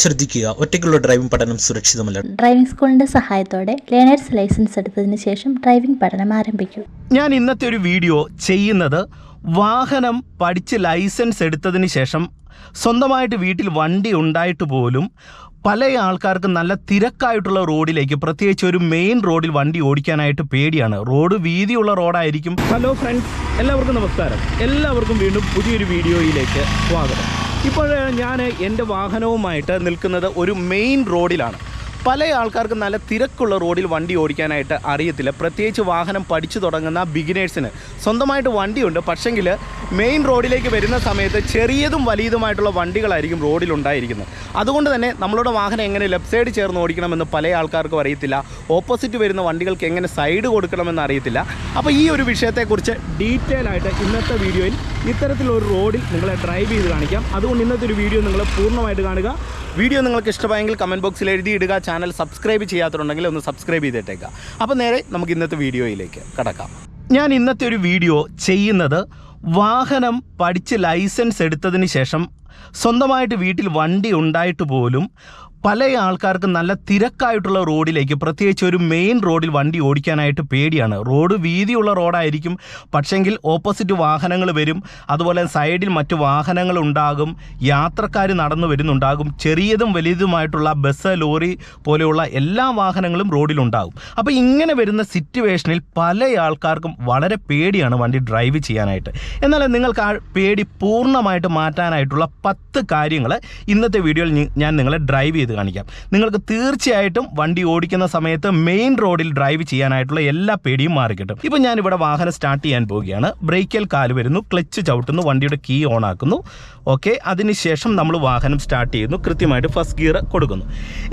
ശ്രദ്ധിക്കുക. ഒറ്റയ്ക്കുള്ള ഡ്രൈവിംഗ് പഠനം സുരക്ഷിതമല്ല. ഡ്രൈവിംഗ് സ്കൂളിന്റെ സഹായത്തോടെ ലേണേഴ്സ് ലൈസൻസ് എടുത്തതിന് ശേഷം ഡ്രൈവിംഗ് പഠനം ആരംഭിക്കും. ഞാൻ ഇന്നത്തെ ഒരു വീഡിയോ ചെയ്യുന്നത് വാഹനം പഠിച്ച് ലൈസൻസ് എടുത്തതിന് ശേഷം സ്വന്തമായിട്ട് വീട്ടിൽ വണ്ടി ഉണ്ടായിട്ട് പോലും പല ആൾക്കാർക്കും നല്ല തിരക്കായിട്ടുള്ള റോഡിലേക്ക് പ്രത്യേകിച്ച് ഒരു മെയിൻ റോഡിൽ വണ്ടി ഓടിക്കാനായിട്ട് പേടിയാണ്. റോഡ് വീതിയുള്ള റോഡായിരിക്കും. ഹലോ ഫ്രണ്ട്സ് എല്ലാവർക്കും നമസ്കാരം. എല്ലാവർക്കും വീണ്ടും പുതിയൊരു വീഡിയോയിലേക്ക് സ്വാഗതം. ഇപ്പോൾ ഞാൻ എന്റെ വാഹനവുമായിട്ട് നിൽക്കുന്നത് ഒരു മെയിൻ റോഡിലാണ്. പല ആൾക്കാർക്കും നല്ല തിരക്കുള്ള റോഡിൽ വണ്ടി ഓടിക്കാനായിട്ട് അറിയത്തില്ല. പ്രത്യേകിച്ച് വാഹനം പഠിച്ചു തുടങ്ങുന്ന ബിഗിനേഴ്സിന് സ്വന്തമായിട്ട് വണ്ടിയുണ്ട്. പക്ഷെങ്കിൽ മെയിൻ റോഡിലേക്ക് വരുന്ന സമയത്ത് ചെറിയതും വലിയതുമായിട്ടുള്ള വണ്ടികളായിരിക്കും റോഡിലുണ്ടായിരിക്കുന്നത് അതുകൊണ്ട് തന്നെ നമ്മളുടെ വാഹനം എങ്ങനെ ലെഫ്റ്റ് സൈഡ് ചേർന്ന് ഓടിക്കണമെന്ന് പല ആൾക്കാർക്കും അറിയത്തില്ല. ഓപ്പോസിറ്റ് വരുന്ന വണ്ടികൾക്ക് എങ്ങനെ സൈഡ് കൊടുക്കണമെന്ന് അറിയത്തില്ല. അപ്പോൾ ഈ ഒരു വിഷയത്തെക്കുറിച്ച് ഡീറ്റെയിൽ ആയിട്ട് ഇന്നത്തെ വീഡിയോയിൽ ഇത്തരത്തിലൊരു റോഡിൽ നിങ്ങളെ ഡ്രൈവ് ചെയ്ത് കാണിക്കാം. അതുകൊണ്ട് ഇന്നത്തെ ഒരു വീഡിയോ നിങ്ങൾ പൂർണമായിട്ട് കാണുക. വീഡിയോ നിങ്ങൾക്ക് ഇഷ്ടമായെങ്കിൽ കമന്റ് ബോക്സിൽ എഴുതിയിടുക. ചാനൽ സബ്സ്ക്രൈബ് ചെയ്യാത്തുണ്ടെങ്കിൽ ഒന്ന് സബ്സ്ക്രൈബ് ചെയ്തിട്ടേക്കുക അപ്പോൾ നേരെ നമുക്ക് ഇന്നത്തെ വീഡിയോയിലേക്ക് കടക്കാം. ഞാൻ ഇന്നത്തെ ഒരു വീഡിയോ ചെയ്യുന്നത് വാഹനം പഠിച്ച് ലൈസൻസ് എടുത്തതിന് ശേഷം സ്വന്തമായിട്ട് വീട്ടിൽ വണ്ടി ഉണ്ടായിട്ട് പോലും പല ആൾക്കാർക്കും നല്ല തിരക്കായിട്ടുള്ള റോഡിലേക്ക് പ്രത്യേകിച്ച് ഒരു മെയിൻ റോഡിൽ വണ്ടി ഓടിക്കാനായിട്ട് പേടിയാണ്. റോഡ് വീതിയുള്ള റോഡായിരിക്കും പക്ഷെങ്കിൽ ഓപ്പോസിറ്റ് വാഹനങ്ങൾ വരും അതുപോലെ സൈഡിൽ മറ്റു വാഹനങ്ങൾ ഉണ്ടാകും യാത്രക്കാർ നടന്നു വരുന്നുണ്ടാകും ചെറിയതും വലിയതുമായിട്ടുള്ള ബസ് ലോറി പോലെയുള്ള എല്ലാ വാഹനങ്ങളും റോഡിലുണ്ടാകും അപ്പോൾ ഇങ്ങനെ വരുന്ന സിറ്റുവേഷനിൽ പല ആൾക്കാർക്കും വളരെ പേടിയാണ് വണ്ടി ഡ്രൈവ് ചെയ്യാനായിട്ട്. എന്നാൽ നിങ്ങൾക്ക് ആ പേടി പൂർണമായിട്ട് മാറ്റാനായിട്ടുള്ള പത്ത് കാര്യങ്ങൾ ഇന്നത്തെ വീഡിയോയിൽ ഞാൻ നിങ്ങളെ ഡ്രൈവ് ചെയ്ത് കാണിക്കാം. നിങ്ങൾക്ക് തീർച്ചയായിട്ടും വണ്ടി ഓടിക്കുന്ന സമയത്ത് മെയിൻ റോഡിൽ ഡ്രൈവ് ചെയ്യാനായിട്ടുള്ള എല്ലാ പേടിയും മാറിക്കിട്ടും. ഇപ്പം ഇവിടെ വാഹനം സ്റ്റാർട്ട് ചെയ്യാൻ പോവുകയാണ്. ബ്രേക്കിൽ കാൽ വരുന്നു ക്ലച്ച് ചവിട്ടുന്നു വണ്ടിയുടെ കീ ഓൺ ആക്കുന്നു. ഓക്കെ അതിനുശേഷം നമ്മൾ വാഹനം സ്റ്റാർട്ട് ചെയ്യുന്നു കൃത്യമായിട്ട് ഫസ്റ്റ് ഗിയർ കൊടുക്കുന്നു.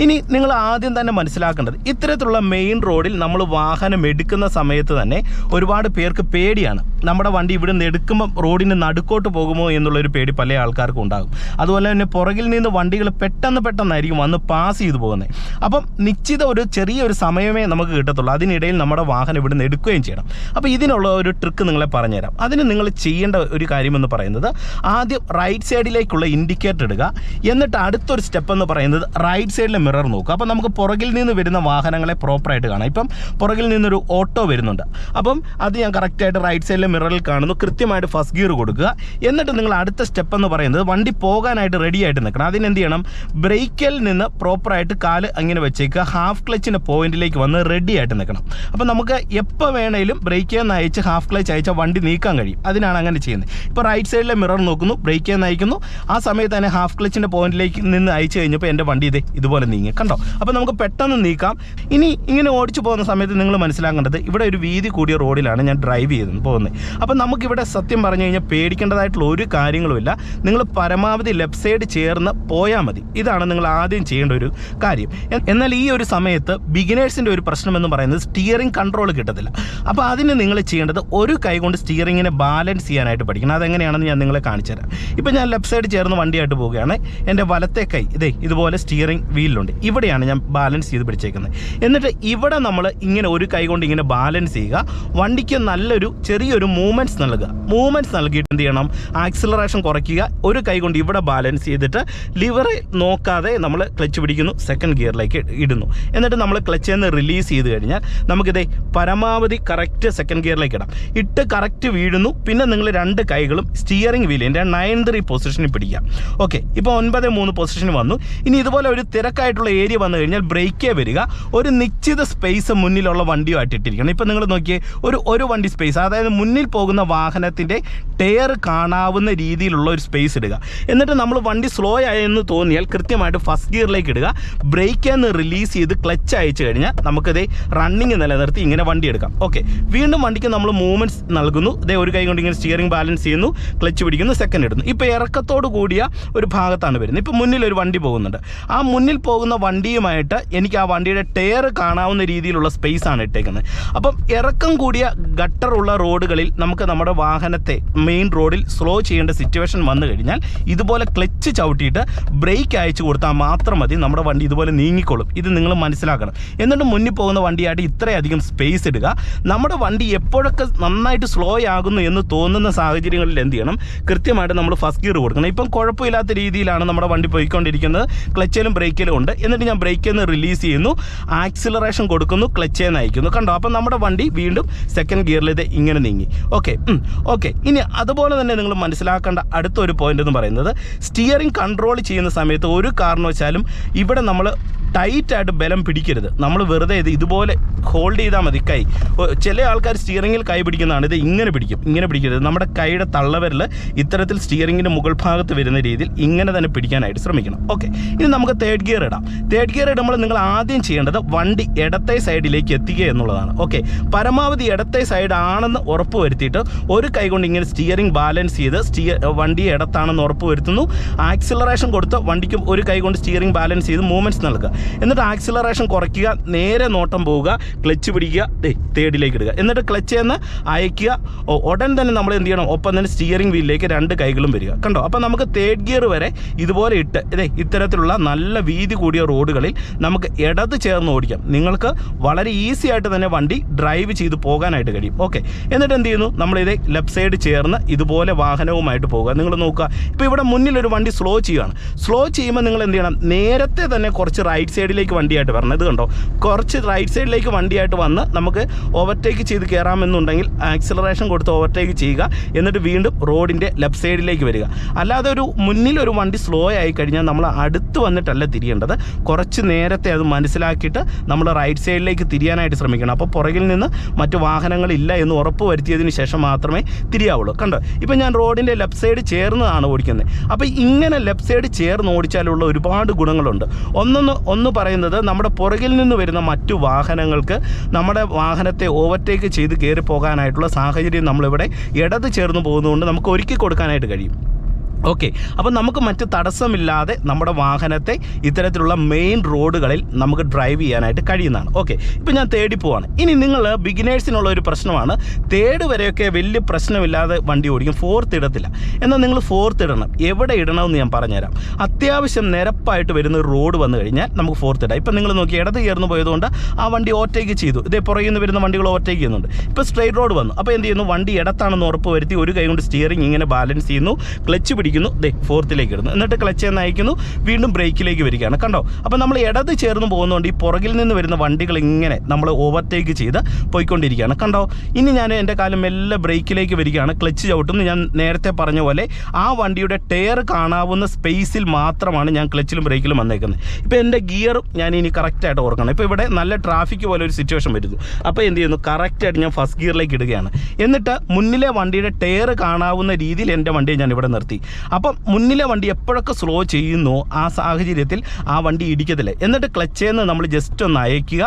ഇനി നിങ്ങൾ ആദ്യം തന്നെ മനസ്സിലാക്കേണ്ടത് ഇത്തരത്തിലുള്ള മെയിൻ റോഡിൽ നമ്മൾ വാഹനം എടുക്കുന്ന സമയത്ത് തന്നെ ഒരുപാട് പേർക്ക് പേടിയാണ്. നമ്മുടെ വണ്ടി ഇവിടെ നിന്ന് എടുക്കുമ്പോൾ റോഡിന് നടുക്കോട്ട് പോകുമോ എന്നുള്ളൊരു പേടി പല ആൾക്കാർക്കും ഉണ്ടാകും. അതുപോലെ തന്നെ പുറകിൽ നിന്ന് വണ്ടികൾ പെട്ടെന്ന് പെട്ടെന്നായിരിക്കും വന്ന് പാസ് ചെയ്തു പോകുന്നത് അപ്പം നിശ്ചിത ഒരു ചെറിയൊരു സമയമേ നമുക്ക് കിട്ടത്തുള്ളൂ. അതിനിടയിൽ നമ്മുടെ വാഹനം ഇവിടെ നിന്ന് എടുക്കുകയും ചെയ്യണം. അപ്പോൾ ഇതിനുള്ള ഒരു ട്രിക്ക് നിങ്ങളെ പറഞ്ഞുതരാം. അതിന് നിങ്ങൾ ചെയ്യേണ്ട ഒരു കാര്യമെന്ന് പറയുന്നത് ആദ്യം റൈറ്റ് സൈഡിലേക്കുള്ള ഇൻഡിക്കേറ്റർ ഇടുക. എന്നിട്ട് അടുത്തൊരു സ്റ്റെപ്പ് എന്ന് പറയുന്നത് റൈറ്റ് സൈഡിലെ മിറർ നോക്കുക. അപ്പോൾ നമുക്ക് പുറകിൽ നിന്ന് വരുന്ന വാഹനങ്ങളെ പ്രോപ്പറായിട്ട് കാണാം. ഇപ്പം പുറകിൽ നിന്നൊരു ഓട്ടോ വരുന്നുണ്ട്. അപ്പം അത് ഞാൻ കറക്റ്റായിട്ട് റൈറ്റ് സൈഡിലെ മിററിൽ കാണുന്നു. കൃത്യമായിട്ട് ഫസ്റ്റ് ഗിയർ കൊടുക്കുക. എന്നിട്ട് നിങ്ങൾ അടുത്ത സ്റ്റെപ്പ് എന്ന് പറയുന്നത് വണ്ടി പോകാനായിട്ട് റെഡി ആയിട്ട് നിൽക്കണം. അതിനെന്ത് ചെയ്യണം? ബ്രേക്കിൽ നിന്ന് പ്രോപ്പറായിട്ട് കാൽ അങ്ങനെ വെച്ചേക്കുക. ഹാഫ് ക്ലച്ചിന്റെ പോയിന്റിലേക്ക് വന്ന് റെഡി ആയിട്ട് നിൽക്കണം. അപ്പം നമുക്ക് എപ്പോൾ വേണേലും ബ്രേക്കിൽ നിന്ന് അയച്ച് ഹാഫ് ക്ലച്ച് അയച്ചാൽ വണ്ടി നീക്കാൻ കഴിയും. അതിനാണ് അങ്ങനെ ചെയ്യുന്നത്. ഇപ്പോൾ റൈറ്റ് സൈഡിലെ മിറർ നോക്കുന്നു. ബ്രേക്കിൽ നിന്ന് അയക്കുന്നു. ആ സമയത്ത് തന്നെ ഹാഫ് ക്ലച്ചിന്റെ പോയിന്റിലേക്ക് നിന്ന് അയച്ചു കഴിഞ്ഞപ്പോൾ എന്റെ വണ്ടി ഇതേ ഇതുപോലെ നീങ്ങി. കണ്ടോ? അപ്പോൾ നമുക്ക് പെട്ടെന്ന് നീക്കാം. ഇനി ഇങ്ങനെ ഓടിച്ചു പോകുന്ന സമയത്ത് നിങ്ങൾ മനസ്സിലാക്കേണ്ടത് ഇവിടെ ഒരു വീതി കൂടിയ റോഡിലാണ് ഞാൻ ഡ്രൈവ് ചെയ്ത് പോകുന്നത്. അപ്പം നമുക്കിവിടെ സത്യം പറഞ്ഞു കഴിഞ്ഞാൽ പേടിക്കേണ്ടതായിട്ടുള്ള ഒരു കാര്യങ്ങളുമില്ല. നിങ്ങൾ പരമാവധി ലെഫ്റ്റ് സൈഡ് ചേർന്ന് പോയാൽ മതി. ഇതാണ് നിങ്ങൾ ആദ്യം ചെയ്യേണ്ട ഒരു കാര്യം. എന്നാൽ ഈ ഒരു സമയത്ത് ബിഗിനേഴ്സിന്റെ ഒരു പ്രശ്നം എന്ന് പറയുന്നത് സ്റ്റിയറിംഗ് കൺട്രോൾ കിട്ടത്തില്ല. അപ്പോൾ അതിന് നിങ്ങൾ ചെയ്യേണ്ടത് ഒരു കൈ കൊണ്ട് സ്റ്റിയറിങ്ങിനെ ബാലൻസ് ചെയ്യാനായിട്ട് പഠിക്കണം. അതെങ്ങനെയാണെന്ന് ഞാൻ നിങ്ങളെ കാണിച്ചു തരാം. ഇപ്പോൾ ഞാൻ ലെഫ്റ്റ് സൈഡ് ചേർന്ന് വണ്ടിയായിട്ട് പോവുകയാണ്. എന്റെ വലത്തെ കൈ ഇതേ ഇതുപോലെ സ്റ്റിയറിംഗ് വീലിലുണ്ട് ഇവിടെയാണ് ഞാൻ ബാലൻസ് ചെയ്ത് പിടിച്ചേക്കുന്നത്. എന്നിട്ട് ഇവിടെ നമ്മൾ ഇങ്ങനെ ഒരു കൈ കൊണ്ട് ഇങ്ങനെ ബാലൻസ് ചെയ്യുക. വണ്ടിക്ക് നല്ലൊരു ചെറിയൊരു മൂവ്മെന്റ്സ് നൽകുക. മൂവ്മെന്റ്സ് നൽകിയിട്ട് എന്ത് ചെയ്യണം? ആക്സിലറേഷൻ കുറയ്ക്കുക. ഒരു കൈ കൊണ്ട് ഇവിടെ ബാലൻസ് ചെയ്തിട്ട് ലിവറെ നോക്കാതെ നമ്മൾ ക്ലച്ച് പിടിക്കുന്നു സെക്കൻഡ് ഗിയറിലേക്ക് ഇടുന്നു. എന്നിട്ട് നമ്മൾ ക്ലച്ചിൽ നിന്ന് റിലീസ് ചെയ്ത് കഴിഞ്ഞാൽ നമുക്കിതേ പരമാവധി കറക്റ്റ് സെക്കൻഡ് ഗിയറിലേക്ക് ഇടാം. ഇട്ട് കറക്റ്റ് വീഴുന്നു പിന്നെ നിങ്ങൾ രണ്ട് കൈകളും സ്റ്റിയറിംഗ് വീലിന്റെ നയൻ ത്രീ പൊസിഷനിൽ പിടിക്കാം. ഓക്കെ ഇപ്പോൾ ഒൻപത് മൂന്ന് പൊസിഷൻ വന്നു. ഇനി ഇതുപോലെ ഒരു തിരക്കായിട്ടുള്ള ഏരിയ വന്നു കഴിഞ്ഞാൽ ബ്രേക്കേ വരിക. ഒരു നിശ്ചിത സ്പേസ് മുന്നിലുള്ള വണ്ടിയുമായിട്ട് ഇട്ടിരിക്കണം. ഇപ്പം നിങ്ങൾ നോക്കിയേ ഒരു ഒരു വണ്ടി സ്പേസ് അതായത് മുന്നിൽ പോകുന്ന വാഹനത്തിന്റെ ടയർ കാണാവുന്ന രീതിയിലുള്ള ഒരു സ്പേസ് ഇടുക. എന്നിട്ട് നമ്മൾ വണ്ടി സ്ലോ ആയെന്ന് തോന്നിയാൽ കൃത്യമായിട്ട് ഫസ്റ്റ് ഗിയറിലേക്ക് ഇടുക. ബ്രേക്ക് എന്ന് റിലീസ് ചെയ്ത് ക്ലച്ച് അയച്ചു കഴിഞ്ഞാൽ നമുക്കത് റണ്ണിങ് നിലനിർത്തി ഇങ്ങനെ വണ്ടി എടുക്കാം. ഓക്കെ വീണ്ടും വണ്ടിക്ക് നമ്മൾ മൂവ്മെന്റ്സ് നൽകുന്നു. ഇതേ ഒരു കൈ കൊണ്ട് ഇങ്ങനെ സ്റ്റിയറിംഗ് ബാലൻസ് ചെയ്യുന്നു. ക്ലച്ച് പിടിക്കുന്നു സെക്കൻഡ് ഇടുന്നു. ഇപ്പോൾ ഇറക്കത്തോട് കൂടിയ ഒരു ഭാഗത്താണ് വരുന്നത്. ഇപ്പോൾ മുന്നിൽ ഒരു വണ്ടി പോകുന്നുണ്ട്. ആ മുന്നിൽ പോകുന്ന വണ്ടിയുമായിട്ട് എനിക്ക് ആ വണ്ടിയുടെ ടയർ കാണാവുന്ന രീതിയിലുള്ള സ്പേസ് ആണ് ഇട്ടേക്കുന്നത്. അപ്പം ഇറക്കം കൂടിയ ഗട്ടറുള്ള റോഡുകളിൽ നമുക്ക് നമ്മുടെ വാഹനത്തെ മെയിൻ റോഡിൽ സ്ലോ ചെയ്യേണ്ട സിറ്റുവേഷൻ വന്നു കഴിഞ്ഞാൽ ഇതുപോലെ ക്ലച്ച് ചവിട്ടിയിട്ട് ബ്രേക്ക് അയച്ചു കൊടുത്താൽ മാത്രം മതി നമ്മുടെ വണ്ടി ഇതുപോലെ നീങ്ങിക്കൊള്ളും ഇത് നിങ്ങൾ മനസ്സിലാക്കണം. എന്നിട്ട് മുന്നിൽ പോകുന്ന വണ്ടിയായിട്ട് ഇത്രയധികം സ്പേസ് ഇടുക. നമ്മുടെ വണ്ടി എപ്പോഴൊക്കെ നന്നായിട്ട് സ്ലോ ആകുന്നു എന്ന് തോന്നുന്ന സാഹചര്യങ്ങളിൽ എന്ത് ചെയ്യണം? കൃത്യമായിട്ട് നമ്മൾ ഫസ്റ്റ് ഗിയർ കൊടുക്കണം. ഇപ്പം കുഴപ്പമില്ലാത്ത രീതിയിലാണ് നമ്മുടെ വണ്ടി പോയിക്കൊണ്ടിരിക്കുന്നത്. ക്ലച്ചിലും ബ്രേക്കിലും ഉണ്ട്. എന്നിട്ട് ഞാൻ ബ്രേക്കിൽ നിന്ന് റിലീസ് ചെയ്യുന്നു. ആക്സിലറേഷൻ കൊടുക്കുന്നു ക്ലച്ചിൽ നിന്ന് അയക്കുന്നു കണ്ടോ? അപ്പം നമ്മുടെ വണ്ടി വീണ്ടും സെക്കൻഡ് ഗിയറിലേത് ഇങ്ങനെ നീങ്ങി. ഓക്കെ ഓക്കെ ഇനി അതുപോലെ തന്നെ നിങ്ങൾ മനസ്സിലാക്കേണ്ട അടുത്തൊരു പോയിന്റ് എന്ന് പറയുന്നത് സ്റ്റിയറിംഗ് കൺട്രോൾ ചെയ്യുന്ന സമയത്ത് ഒരു കാരണവശാലും ഇവിടെ നമ്മൾ ടൈറ്റായിട്ട് ബലം പിടിക്കരുത്. നമ്മൾ വെറുതെ ഇത് ഇതുപോലെ ഹോൾഡ് ചെയ്താൽ മതി. കൈ. ചില ആൾക്കാർ സ്റ്റിയറിങ്ങിൽ കൈ പിടിക്കുന്നതാണ്. ഇത് ഇങ്ങനെ പിടിക്കും. ഇങ്ങനെ പിടിക്കരുത്. നമ്മുടെ കൈയുടെ തള്ളവരിൽ ഇത്തരത്തിൽ സ്റ്റിയറിങ്ങിന്റെ മുകൾ ഭാഗത്ത് വരുന്ന രീതിയിൽ ഇങ്ങനെ തന്നെ പിടിക്കാനായിട്ട് ശ്രമിക്കണം. ഓക്കെ. ഇനി നമുക്ക് തേർഡ് ഗിയർ ഇടാം. തേർഡ് ഗിയർ ഇടുമ്പോൾ നിങ്ങൾ ആദ്യം ചെയ്യേണ്ടത് വണ്ടി ഇടത്തെ സൈഡിലേക്ക് എത്തിക്കുക എന്നുള്ളതാണ്. ഓക്കെ. പരമാവധി ഇടത്തെ സൈഡ് ആണെന്ന് ഉറപ്പ് വരുത്തിയിട്ട് ഒരു കൈ കൊണ്ട് ഇങ്ങനെ സ്റ്റിയറിംഗ് ബാലൻസ് ചെയ്ത് സ്റ്റിയർ വണ്ടി ഇടത്താണെന്ന് ഉറപ്പ് വരുത്തുന്നു. ആക്സിലറേഷൻ കൊടുത്ത് വണ്ടിക്കും ഒരു കൈ കൊണ്ട് സ്റ്റിയറിംഗ് ബാലൻസ് ചെയ്ത് മൂവ്മെന്റ്സ് നൽകുക. എന്നിട്ട് ആക്സിലറേഷൻ കുറയ്ക്കുക നേരെ നോട്ടം പോവുക ക്ലച്ച് പിടിക്കുക ദേ തേർഡിലേക്ക് ഇടുക. എന്നിട്ട് ക്ലച്ച് എന്ന് അയക്കുക ഉടൻ തന്നെ നമ്മൾ എന്ത് ചെയ്യണം? ഒപ്പം തന്നെ സ്റ്റിയറിംഗ് വീലിലേക്ക് രണ്ട് കൈകളും വരിക. കണ്ടോ? അപ്പോൾ നമുക്ക് തേർഡ് ഗിയർ വരെ ഇതുപോലെ ഇട്ട് ഇതേ ഇത്തരത്തിലുള്ള നല്ല വീതി കൂടിയ റോഡുകളിൽ നമുക്ക് ഇടത് ചേർന്ന് ഓടിക്കാം. നിങ്ങൾക്ക് വളരെ ഈസി ആയിട്ട് തന്നെ വണ്ടി ഡ്രൈവ് ചെയ്ത് പോകാനായിട്ട് കഴിയും. ഓക്കെ എന്നിട്ട് എന്ത് ചെയ്യുന്നു? നമ്മൾ ഇതേ ലെഫ്റ്റ് സൈഡ് ചേർന്ന് ഇതുപോലെ വാഹനവുമായിട്ട് പോകുക നിങ്ങൾ നോക്കുക. ഇപ്പോൾ ഇവിടെ മുന്നിൽ ഒരു വണ്ടി സ്ലോ ചെയ്യുകയാണ് സ്ലോ ചെയ്യുമ്പോൾ നിങ്ങൾ എന്ത് ചെയ്യണം? നേരത്തെ തന്നെ കുറച്ച് റൈറ്റ് സൈഡിലേക്ക് വണ്ടിയായിട്ട് വരണം. ഇത് കണ്ടോ? കുറച്ച് റൈറ്റ് സൈഡിലേക്ക് വണ്ടിയായിട്ട് വന്ന് നമുക്ക് ഓവർടേക്ക് ചെയ്ത് കയറാമെന്നുണ്ടെങ്കിൽ ആക്സിലറേഷൻ കൊടുത്ത് ഓവർടേക്ക് ചെയ്യുക. എന്നിട്ട് വീണ്ടും റോഡിന്റെ ലെഫ്റ്റ് സൈഡിലേക്ക് വരിക. അല്ലാതെ ഒരു മുന്നിൽ ഒരു വണ്ടി സ്ലോ ആയി കഴിഞ്ഞാൽ നമ്മൾ അടുത്ത് വന്നിട്ടല്ല തിരിയേണ്ടത്. കുറച്ച് നേരത്തെ അത് മനസ്സിലാക്കിയിട്ട് നമ്മൾ റൈറ്റ് സൈഡിലേക്ക് തിരിയാനായിട്ട് ശ്രമിക്കണം. അപ്പോൾ പുറകിൽ നിന്ന് മറ്റു വാഹനങ്ങളില്ല എന്ന് ഉറപ്പ് വരുത്തിയതിന് ശേഷം മാത്രമേ തിരിയാവുള്ളൂ. കണ്ടോ? ഇപ്പം ഞാൻ റോഡിന്റെ ലെഫ്റ്റ് സൈഡ് ചേർന്നതാണ് ഓടിക്കുന്നത്. അപ്പോൾ ഇങ്ങനെ ലെഫ്റ്റ് സൈഡ് ചേർന്ന് ഓടിച്ചാലുള്ള ഒരുപാട് ഗുണങ്ങളുണ്ട്. ഒന്നൊന്ന് ഒന്ന് പറയുന്നത് നമ്മുടെ പുറകിൽ നിന്ന് വരുന്ന മറ്റു വാഹനങ്ങൾക്ക് നമ്മുടെ വാഹനത്തെ ഓവർടേക്ക് ചെയ്ത് കയറി പോകാനായിട്ടുള്ള സാഹചര്യം നമ്മളിവിടെ ഇടത് ചേർന്ന് പോകുന്നതുകൊണ്ട് നമുക്ക് ഒരുക്കി കൊടുക്കാനായിട്ട് കഴിയും. ഓക്കെ. അപ്പോൾ നമുക്ക് മറ്റ് തടസ്സമില്ലാതെ നമ്മുടെ വാഹനത്തെ ഇത്തരത്തിലുള്ള മെയിൻ റോഡുകളിൽ നമുക്ക് ഡ്രൈവ് ചെയ്യാനായിട്ട് കഴിയുന്നതാണ്. ഓക്കെ. ഇപ്പോൾ ഞാൻ തേടി പോവാണ്. ഇനി നിങ്ങൾ ബിഗിനേഴ്സിനുള്ള ഒരു പ്രശ്നമാണ്. തേർഡ് വരെയൊക്കെ വലിയ പ്രശ്നമില്ലാതെ വണ്ടി ഓടിക്കും. ഫോർത്ത് ഇടത്തില്ല. എന്നാൽ നിങ്ങൾ ഫോർത്ത് ഇടണം. എവിടെ ഇടണമെന്ന് ഞാൻ പറഞ്ഞുതരാം. അത്യാവശ്യം നിരപ്പായിട്ട് വരുന്ന റോഡ് വന്നു കഴിഞ്ഞാൽ നമുക്ക് ഫോർത്ത് ഇടാം. ഇപ്പം നിങ്ങൾ നോക്കി ഇടത് കയറുന്നു പോയതുകൊണ്ട് ആ വണ്ടി ഓവർടേക്ക് ചെയ്തു. ഇതേ പുറകിൽ നിന്ന് വരുന്ന വണ്ടികൾ ഓവർടേക്ക് ചെയ്യുന്നുണ്ട്. ഇപ്പോൾ സ്ട്രെയിറ്റ് റോഡ് വന്നു. അപ്പോൾ എന്ത് ചെയ്യുന്നു? വണ്ടി ഇടത്താണെന്ന് ഉറപ്പ് വരുത്തി ഒരു കൈ കൊണ്ട് സ്റ്റിയറിംഗ് ഇങ്ങനെ ബാലൻസ് ചെയ്യുന്നു. ക്ലച്ച് പിടിക്കുന്നു. ദേ ഫോർത്തിലേക്ക് ഇടുന്നു. എന്നിട്ട് ക്ലച്ച് എന്ന് അയക്കുന്നു. വീണ്ടും ബ്രേക്കിലേക്ക് വരികയാണ്. കണ്ടോ? അപ്പോൾ നമ്മൾ ഇടത് ചേർന്ന് പോകുന്നതുകൊണ്ട് ഈ പുറകിൽ നിന്ന് വരുന്ന വണ്ടികൾ ഇങ്ങനെ നമ്മൾ ഓവർടേക്ക് ചെയ്ത് പോയിക്കൊണ്ടിരിക്കുകയാണ്. കണ്ടോ? ഇനി ഞാൻ എന്റെ കാലം മെല്ലെ ബ്രേക്കിലേക്ക് വരികയാണ്. ക്ലച്ച് ചവിട്ടുന്നു. ഞാൻ നേരത്തെ പറഞ്ഞ പോലെ ആ വണ്ടിയുടെ ടയർ കാണാവുന്ന സ്പേസിൽ മാത്രമാണ് ഞാൻ ക്ലച്ചിലും ബ്രേക്കിലും വന്നേക്കുന്നത്. ഇപ്പോൾ എന്റെ ഗിയർ ഞാൻ ഇനി കറക്റ്റായിട്ട് ഓർക്കണം. ഇപ്പോൾ ഇവിടെ നല്ല ട്രാഫിക് പോലെ ഒരു സിറ്റുവേഷൻ വരുന്നു. അപ്പോൾ എന്ത് ചെയ്യുന്നു? കറക്റ്റായിട്ട് ഞാൻ ഫസ്റ്റ് ഗിയറിലേക്ക് ഇടുകയാണ്. എന്നിട്ട് മുന്നിലെ വണ്ടിയുടെ ടയർ കാണാവുന്ന രീതിയിൽ എന്റെ വണ്ടിയെ ഞാൻ ഇവിടെ നിർത്തി. അപ്പം മുന്നിലെ വണ്ടി എപ്പോഴൊക്കെ സ്ലോ ചെയ്യുന്നു ആ സാഹചര്യത്തിൽ ആ വണ്ടി ഇടിക്കത്തില്ല. എന്നിട്ട് ക്ലച്ചേന്ന് നമ്മൾ ജസ്റ്റ് ഒന്ന് അയക്കുക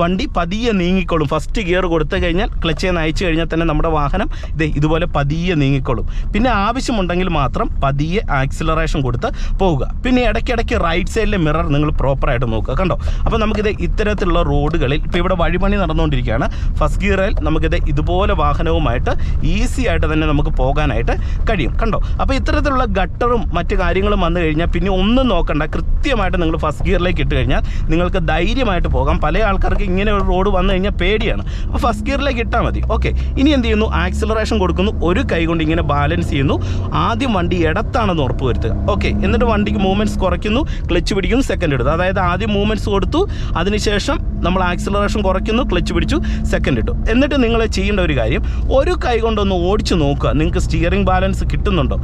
വണ്ടി പതിയെ നീങ്ങിക്കോളും ഫസ്റ്റ് ഗിയർ കൊടുത്തു കഴിഞ്ഞാൽ ക്ലച്ചേന്ന് അയച്ചു കഴിഞ്ഞാൽ തന്നെ നമ്മുടെ വാഹനം ഇത് ഇതുപോലെ പതിയെ നീങ്ങിക്കോളും പിന്നെ ആവശ്യമുണ്ടെങ്കിൽ മാത്രം പതിയെ ആക്സിലറേഷൻ കൊടുത്ത് പോവുക പിന്നെ ഇടയ്ക്കിടയ്ക്ക് റൈറ്റ് സൈഡിലെ മിറർ നിങ്ങൾ പ്രോപ്പറായിട്ട് നോക്കുക കണ്ടോ? അപ്പോൾ നമുക്കിത് ഇത്തരത്തിലുള്ള റോഡുകളിൽ ഇപ്പോൾ ഇവിടെ വഴിപണി നടന്നുകൊണ്ടിരിക്കുകയാണ്. ഫസ്റ്റ് ഗിയറിൽ നമുക്കിത് ഇതുപോലെ വാഹനവുമായിട്ട് ഈസി ആയിട്ട് തന്നെ നമുക്ക് പോകാനായിട്ട് കഴിയും. കണ്ടോ? അപ്പോൾ ഇത്തരത്തിലുള്ള ഗട്ടറും മറ്റു കാര്യങ്ങളും വന്നു കഴിഞ്ഞാൽ പിന്നെ ഒന്നും നോക്കണ്ട. കൃത്യമായിട്ട് നിങ്ങൾ ഫസ്റ്റ് ഗിയറിലേക്ക് ഇട്ട് കഴിഞ്ഞാൽ നിങ്ങൾക്ക് ധൈര്യമായിട്ട് പോകാം. പല ആൾക്കാർക്ക് ഇങ്ങനെ ഒരു റോഡ് വന്നു കഴിഞ്ഞാൽ പേടിയാണ്. അപ്പോൾ ഫസ്റ്റ് ഗിയറിലേക്ക് ഇട്ടാൽ മതി. ഓക്കെ ഇനി എന്ത് ചെയ്യുന്നു? ആക്സിലറേഷൻ കൊടുക്കുന്നു. ഒരു കൈ കൊണ്ട് ഇങ്ങനെ ബാലൻസ് ചെയ്യുന്നു. ആദ്യം വണ്ടി ഇടത്താണെന്ന് ഉറപ്പ് വരുത്തുക. ഓക്കെ എന്നിട്ട് വണ്ടിക്ക് മൂവ്മെന്റ്സ് കുറയ്ക്കുന്നു. ക്ലച്ച് പിടിക്കുന്നു. സെക്കൻഡ് ഇടുന്നു. അതായത് ആദ്യം മൂവ്മെന്റ്സ് കൊടുത്തു. അതിനുശേഷം നമ്മൾ ആക്സിലറേഷൻ കുറയ്ക്കുന്നു. ക്ലച്ച് പിടിച്ചു. സെക്കൻഡ് ഇട്ടു. എന്നിട്ട് നിങ്ങൾ ചെയ്യേണ്ട ഒരു കാര്യം. ഒരു കൈ കൊണ്ടൊന്ന് ഓടിച്ചു നോക്കുക. നിങ്ങൾക്ക് സ്റ്റിയറിംഗ് ബാലൻസ് കിട്ടുന്നുണ്ടോ?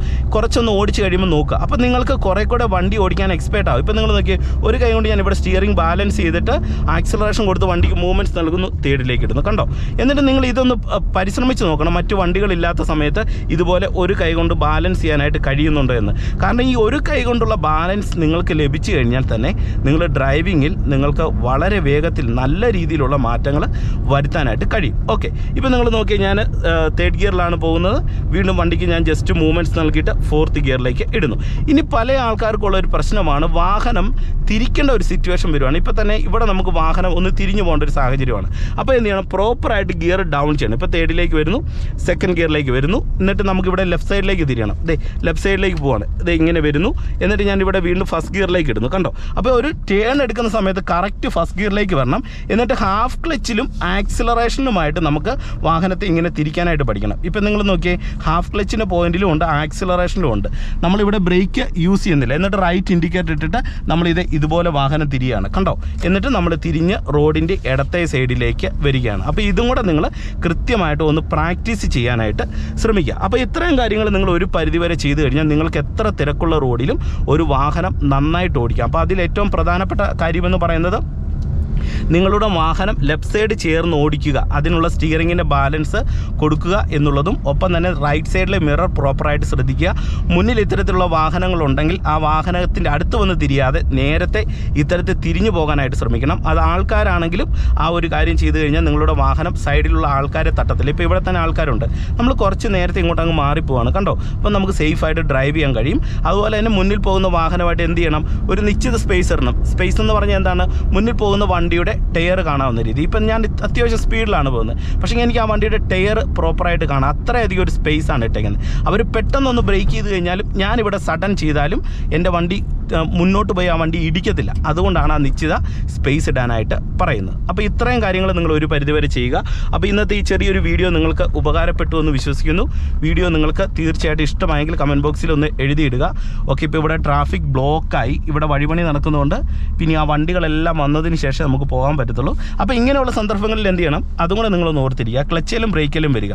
കുറച്ചൊന്ന് ഓടിച്ച് കഴിയുമ്പോൾ നോക്കുക. അപ്പോൾ നിങ്ങൾക്ക് കുറേ കൂടെ വണ്ടി ഓടിക്കാൻ എക്സ്പേർട്ട് ആവും. ഇപ്പോൾ നിങ്ങൾ നോക്കി ഒരു കൈ കൊണ്ട് ഞാൻ ഇവിടെ സ്റ്റിയറിംഗ് ബാലൻസ് ചെയ്തിട്ട് ആക്സിലറേഷൻ കൊടുത്ത് വണ്ടിക്ക് മൂവ്മെന്റ്സ് നൽകുന്നു തേർഡിലേക്ക് ഇടുന്നു. കണ്ടോ? എന്നിട്ട് നിങ്ങൾ ഇതൊന്ന് പരിശ്രമിച്ച് നോക്കണം. മറ്റു വണ്ടികളില്ലാത്ത സമയത്ത് ഇതുപോലെ ഒരു കൈ കൊണ്ട് ബാലൻസ് ചെയ്യാനായിട്ട് കഴിയുന്നുണ്ടോ എന്ന്. കാരണം ഈ ഒരു കൈ കൊണ്ടുള്ള ബാലൻസ് നിങ്ങൾക്ക് ലഭിച്ചു കഴിഞ്ഞാൽ തന്നെ നിങ്ങൾ ഡ്രൈവിങ്ങിൽ നിങ്ങൾക്ക് വളരെ വേഗത്തിൽ നല്ല രീതിയിലുള്ള മാറ്റങ്ങൾ വരുത്താനായിട്ട് കഴിയും. ഓക്കെ ഇപ്പോൾ നിങ്ങൾ നോക്കി ഞാൻ തേർഡ് ഗിയറിലാണ് പോകുന്നത്. വീണ്ടും വണ്ടിക്ക് ഞാൻ ജസ്റ്റ് മൂവ്മെന്റ്സ് നൽകിയിട്ട് ഫോർത്ത് ഫോർത്ത് ഗിയറിലേക്ക് ഇടുന്നു. ഇനി പല ആൾക്കാർക്കുള്ള ഒരു പ്രശ്നമാണ് വാഹനം തിരിക്കേണ്ട ഒരു സിറ്റുവേഷൻ വരുവാണ്. ഇപ്പോൾ തന്നെ ഇവിടെ നമുക്ക് വാഹനം ഒന്ന് തിരിഞ്ഞു പോകേണ്ട ഒരു സാഹചര്യമാണ്. അപ്പോൾ എന്ത് ചെയ്യണം? പ്രോപ്പറായിട്ട് ഗിയർ ഡൗൺ ചെയ്യണം. ഇപ്പോൾ തേർഡിലേക്ക് വരുന്നു സെക്കൻഡ് ഗിയറിലേക്ക് വരുന്നു. എന്നിട്ട് നമുക്ക് ഇവിടെ ലെഫ്റ്റ് സൈഡിലേക്ക് തിരിയണം. ദേ ലെഫ്റ്റ് സൈഡിലേക്ക് പോവാണ്. ഇത് ഇങ്ങനെ വരുന്നു. എന്നിട്ട് ഞാൻ ഇവിടെ വീണ്ടും ഫസ്റ്റ് ഗിയറിലേക്ക് ഇടുന്നു. കണ്ടോ? അപ്പോൾ ഒരു ടേൺ എടുക്കുന്ന സമയത്ത് കറക്റ്റ് ഫസ്റ്റ് ഗിയറിലേക്ക് വരണം. എന്നിട്ട് ഹാഫ് ക്ലച്ചിലും ആക്സിലറേഷനുമായിട്ട് നമുക്ക് വാഹനത്തെ ഇങ്ങനെ തിരിക്കാനായിട്ട് പഠിക്കണം. ഇപ്പം നിങ്ങൾ നോക്കിയേ ഹാഫ് ക്ലച്ചിന്റെ പോയിന്റിലും ഉണ്ട് ആക്സിലറേഷനിലും നമ്മളിവിടെ ബ്രേക്ക് യൂസ് ചെയ്യുന്നില്ല. എന്നിട്ട് റൈറ്റ് ഇൻഡിക്കേറ്റർ ഇട്ടിട്ട് നമ്മളിത് ഇതുപോലെ വാഹനം തിരിയാണ്. കണ്ടോ? എന്നിട്ട് നമ്മൾ തിരിഞ്ഞ് റോഡിന്റെ ഇടത്തെ സൈഡിലേക്ക് വരികയാണ്. അപ്പോൾ ഇതും കൂടെ നിങ്ങൾ കൃത്യമായിട്ട് ഒന്ന് പ്രാക്ടീസ് ചെയ്യാനായിട്ട് ശ്രമിക്കുക. അപ്പോൾ ഇത്രയും കാര്യങ്ങൾ നിങ്ങൾ ഒരു പരിധിവരെ ചെയ്തു കഴിഞ്ഞാൽ നിങ്ങൾക്ക് എത്ര തിരക്കുള്ള റോഡിലും ഒരു വാഹനം നന്നായിട്ട് ഓടിക്കാം. അപ്പോൾ അതിൽ ഏറ്റവും പ്രധാനപ്പെട്ട കാര്യമെന്ന് പറയുന്നത് നിങ്ങളുടെ വാഹനം ലെഫ്റ്റ് സൈഡ് ചേർന്ന് ഓടിക്കുക. അതിനുള്ള സ്റ്റിയറിങ്ങിന്റെ ബാലൻസ് കൊടുക്കുക എന്നുള്ളതും ഒപ്പം തന്നെ റൈറ്റ് സൈഡിലെ മിറർ പ്രോപ്പറായിട്ട് ശ്രദ്ധിക്കുക. മുന്നിൽ ഇത്തരത്തിലുള്ള വാഹനങ്ങളുണ്ടെങ്കിൽ ആ വാഹനത്തിന്റെ അടുത്ത് വന്ന് തിരിയാതെ നേരത്തെ ഇത്തരത്തിൽ തിരിഞ്ഞു പോകാനായിട്ട് ശ്രമിക്കണം. അത് ആൾക്കാരാണെങ്കിലും ആ ഒരു കാര്യം ചെയ്തു കഴിഞ്ഞാൽ നിങ്ങളുടെ വാഹനം സൈഡിലുള്ള ആൾക്കാരെ തട്ടത്തില്ല. ഇപ്പോൾ ഇവിടെ തന്നെ ആൾക്കാരുണ്ട്. നമ്മൾ കുറച്ച് നേരത്തെ ഇങ്ങോട്ട് അങ്ങ് മാറിപ്പോവാണ്. കണ്ടോ? അപ്പോൾ നമുക്ക് സേഫായിട്ട് ഡ്രൈവ് ചെയ്യാൻ കഴിയും. അതുപോലെ തന്നെ മുന്നിൽ പോകുന്ന വാഹനമായിട്ട് എന്ത് ചെയ്യണം? ഒരു നിശ്ചിത സ്പേസ് ഇടണം സ്പേസ് എന്ന് പറഞ്ഞാൽ എന്താണ്? മുന്നിൽ പോകുന്ന വണ്ടിയുടെ ടയർ കാണാവുന്ന രീതി. ഇപ്പം ഞാൻ അത്യാവശ്യം സ്പീഡിലാണ് പോകുന്നത്. പക്ഷേ എനിക്ക് ആ വണ്ടിയുടെ ടയർ പ്രോപ്പറായിട്ട് കാണാം അത്രയധികം ഒരു സ്പേസ് ആണ് ഇട്ടേക്കുന്നത്. അവർ പെട്ടെന്നൊന്ന് ബ്രേക്ക് ചെയ്ത് കഴിഞ്ഞാലും ഞാനിവിടെ സഡൻ ചെയ്താലും എന്റെ വണ്ടി മുന്നോട്ട് പോയി ആ വണ്ടി ഇടിക്കത്തില്ല. അതുകൊണ്ടാണ് ആ നിശ്ചിത സ്പേസ് ഇടാനായിട്ട് പറയുന്നത്. അപ്പോൾ ഇത്രയും കാര്യങ്ങൾ നിങ്ങൾ ഒരു പരിധിവരെ ചെയ്യുക. അപ്പോൾ ഇന്നത്തെ ഈ ചെറിയൊരു വീഡിയോ നിങ്ങൾക്ക് ഉപകാരപ്പെട്ടു എന്ന് വിശ്വസിക്കുന്നു. വീഡിയോ നിങ്ങൾക്ക് തീർച്ചയായിട്ടും ഇഷ്ടമായെങ്കിൽ കമന്റ് ബോക്സിൽ ഒന്ന് എഴുതിയിടുക. ഓക്കെ ഇപ്പോൾ ഇവിടെ ട്രാഫിക് ബ്ലോക്കായി ഇവിടെ വഴിപണി നടക്കുന്നതുകൊണ്ട് പിന്നെ ആ വണ്ടികളെല്ലാം വന്നതിന് ശേഷം നമുക്ക് പോകാൻ പറ്റത്തുള്ളൂ. അപ്പോൾ ഇങ്ങനെയുള്ള സന്ദർഭങ്ങളിൽ എന്ത് ചെയ്യണം? അതും കൂടെ നിങ്ങളൊന്ന് ഓർത്തിരിക്കുക. ക്ലച്ചിലും ബ്രേക്കിലും വരിക.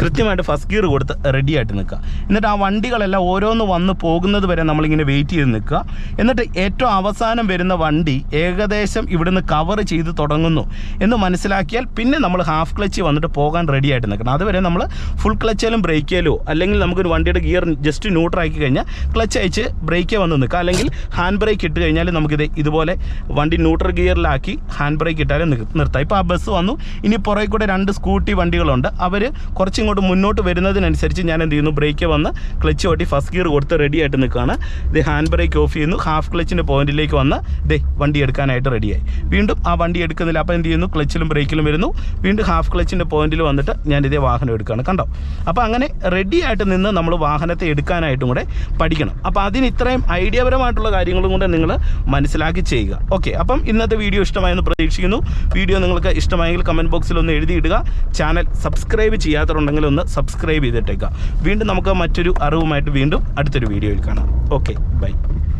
കൃത്യമായിട്ട് ഫസ്റ്റ് ഗിയർ കൊടുത്ത് റെഡിയായിട്ട് നിൽക്കുക. എന്നിട്ട് ആ വണ്ടികളെല്ലാം ഓരോന്ന് വന്ന് പോകുന്നത് വരെ നമ്മളിങ്ങനെ വെയിറ്റ് ചെയ്ത് നിൽക്കുക. എന്നിട്ട് ഏറ്റവും അവസാനം വരുന്ന വണ്ടി ഏകദേശം ഇവിടുന്ന് കവർ ചെയ്ത് തുടങ്ങുന്നു എന്ന് മനസ്സിലാക്കിയാൽ പിന്നെ നമ്മൾ ഹാഫ് ക്ലച്ച് വന്നിട്ട് പോകാൻ റെഡി ആയിട്ട് നിൽക്കണം. അതുവരെ നമ്മൾ ഫുൾ ക്ലച്ചിലും ബ്രേക്കിലോ അല്ലെങ്കിൽ നമുക്കൊരു വണ്ടിയുടെ ഗിയർ ജസ്റ്റ് ന്യൂട്രാക്കി കഴിഞ്ഞാൽ ക്ലച്ച് അയച്ച് ബ്രേക്കേ വന്ന് നിൽക്കുക അല്ലെങ്കിൽ ഹാൻഡ് ബ്രേക്ക് ഇട്ട് കഴിഞ്ഞാൽ നമുക്കിത് ഇതുപോലെ വണ്ടി ന്യൂട്രൽ ഗിയറിലാക്കി ഹാൻഡ് ബ്രേക്ക് ഇട്ടാലും നിർ- നിർത്താം. ഇപ്പോൾ ആ ബസ് വന്നു. ഇനി പുറകെ കൂടെ രണ്ട് സ്കൂട്ടി വണ്ടികളുണ്ട്. അവർ കുറച്ചിങ്ങോട്ട് മുന്നോട്ട് വരുന്നതിനനുസരിച്ച് ഞാൻ എന്ത് ചെയ്യുന്നു? ബ്രേക്ക് വന്ന് ക്ലച്ച് ഓട്ടി ഫസ്റ്റ് ഗിയർ കൊടുത്ത് റെഡി ആയിട്ട് നിൽക്കുകയാണ്. ഇത് ഹാൻഡ് ബ്രേക്ക് ഓഫ് ചെയ്യുന്നു. ഹാഫ് ക്ലച്ചിന്റെ പോയിന്റിലേക്ക് വന്ന് ദേ വണ്ടി എടുക്കാനായിട്ട് റെഡിയായി വീണ്ടും ആ വണ്ടി എടുക്കുന്നില്ല അപ്പോൾ എന്ത് ചെയ്യുന്നു? ക്ലച്ചിലും ബ്രേക്കിലും വരുന്നു. വീണ്ടും ഹാഫ് ക്ലച്ചിന്റെ പോയിന്റിൽ വന്നിട്ട് ഞാൻ ഇതേ വാഹനം എടുക്കുകയാണ്. കണ്ടോ? അപ്പോൾ അങ്ങനെ റെഡി ആയിട്ട് നിന്ന് നമ്മൾ വാഹനത്തെ എടുക്കാനായിട്ടും കൂടെ പഠിക്കണം. അപ്പോൾ അതിന് ഇത്രയും ഐഡിയപരമായിട്ടുള്ള കാര്യങ്ങളും കൂടെ നിങ്ങൾ മനസ്സിലാക്കി ചെയ്യുക. ഓക്കെ അപ്പം ഇന്നത്തെ വീഡിയോ ഇഷ്ടമായെന്ന് പ്രതീക്ഷിക്കുന്നു. വീഡിയോ നിങ്ങൾക്ക് ഇഷ്ടമായെങ്കിൽ കമന്റ് ബോക്സിൽ ഒന്ന് എഴുതിയിടുക. ചാനൽ സബ്സ്ക്രൈബ് ചെയ്യാത്തവരുണ്ടെങ്കിൽ ഒന്ന് സബ്സ്ക്രൈബ് ചെയ്തിട്ടേക്കുക. വീണ്ടും നമുക്ക് മറ്റൊരു അറിവുമായിട്ട് വീണ്ടും അടുത്തൊരു വീഡിയോയിൽ കാണാം. Okay bye